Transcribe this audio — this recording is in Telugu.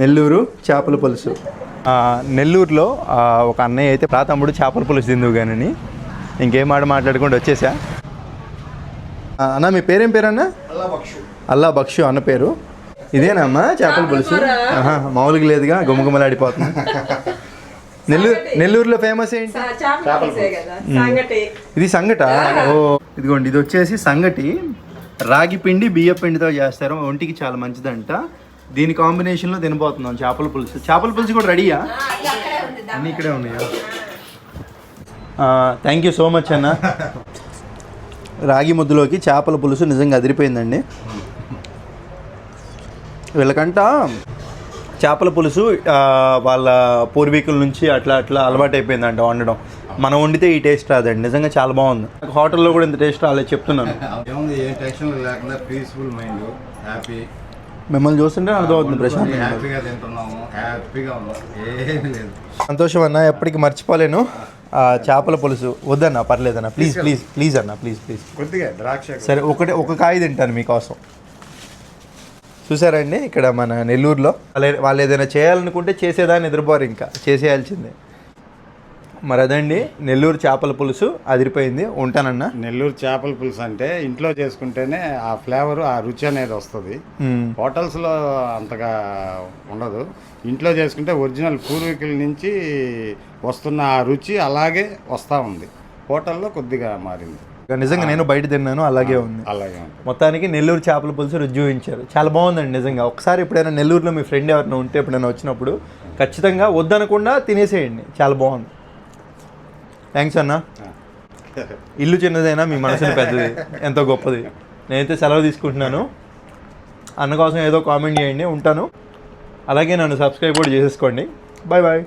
నెల్లూరు చేపల పులుసు. ఆ, నెల్లూరులో ఒక అన్నయ్య అయితే ప్రా తమ్ముడు చేపల పులుసు తిందువు కానీ ఇంకేం మాట మాట్లాడుకుంటూ వచ్చేసా? అన్న మీ పేరేం పేరు అన్న అల్లా బక్షు అన్న పేరు. ఇదేనమ్మా చేపల పులుసు? మామూలుగా లేదుగా గుమ్మగుమ్మలాడిపోతుంది నెల్లూరు నెల్లూరులో ఫేమస్ ఏంటి? ఇది సంగట? ఓ ఇదిగోండి ఇది వచ్చేసి సంగటి. రాగి పిండి బియ్య పిండితో చేస్తారు ఒంటికి చాలా మంచిదంట. దీని కాంబినేషన్లో తినబోతున్నాం. చేపల పులుసు. చేపల పులుసు కూడా రెడీయా అన్నీ ఇక్కడే ఉన్నాయా? థ్యాంక్ యూ సో మచ్ అన్న. రాగి ముద్దలోకి చేపల పులుసు నిజంగా అదిరిపోయిందండి. వీళ్ళకంట చేపల పులుసు ఆ, వాళ్ళ పూర్వీకుల నుంచి అట్లా అట్లా అలవాటు అయిపోయిందంట వండడం. మనం వండితే ఈ టేస్ట్ రాదండి. నిజంగా చాలా బాగుంది. నాకు హోటల్లో కూడా ఇంత టేస్ట్ రాలేదు చెప్తున్నాను. ఏముంది ఏ టెన్షన్ లేకుండా పీస్ఫుల్ మైండ్ హ్యాపీ మిమ్మల్ని చూస్తుంటే అర్థమవుతుంది ప్రశాంత్. హ్యాపీగా తింటున్నాము. హ్యాపీగా ఉన్నాం. ఏమీ లేదు. సంతోషం అన్న ఎప్పటికీ మర్చిపోలేను. ఆ చేపల పులుసు. వద్దన్న పర్లేదన్న. ప్లీజ్ ప్లీజ్ ప్లీజ్ అన్న ప్లీజ్ ప్లీజ్ కొద్దిగా ద్రాక్ష సరే ఒకటే ఒక కాయ తింటాను మీకోసం. చూసారండి ఇక్కడ మన నెల్లూరులో. వాళ్ళు వాళ్ళు ఏదైనా చేయాలనుకుంటే చేసేదాన్ని ఎదురుపోరు ఇంకా. చేసేయాల్సిందే. మరి అదండి నెల్లూరు చేపల పులుసు అదిరిపోయింది ఉంటానన్నా. నెల్లూరు చేపల పులుసు అంటే ఇంట్లో చేసుకుంటేనే ఆ ఫ్లేవర్ ఆ రుచి అనేది వస్తుంది. హోటల్స్లో అంతగా ఉండదు. ఇంట్లో చేసుకుంటే ఒరిజినల్ పూర్వీకుల నుంచి వస్తున్న ఆ రుచి అలాగే వస్తూ ఉంది. హోటల్లో కొద్దిగా మారింది. నిజంగా నేను బయట తిన్నాను అలాగే ఉంది. అలాగే మొత్తానికి నెల్లూరు చేపల పులుసు రుచి చూపించారు. చాలా బాగుందండి నిజంగా. ఒకసారి ఎప్పుడైనా నెల్లూరులో మీ ఫ్రెండ్ ఎవరైనా ఉంటే ఎప్పుడైనా వచ్చినప్పుడు ఖచ్చితంగా వద్దనకుండా తినేసేయండి. చాలా బాగుంది. థ్యాంక్స్ అన్న. ఇల్లు చిన్నదైనా మీ మనసుని పెద్దది. ఎంతో గొప్పది. నేనైతే సెలవు తీసుకుంటున్నాను. అన్న కోసం ఏదో కామెంట్ చేయండి ఉంటాను. అలాగే నన్ను సబ్స్క్రైబ్ కూడా చేసేసుకోండి. Bye bye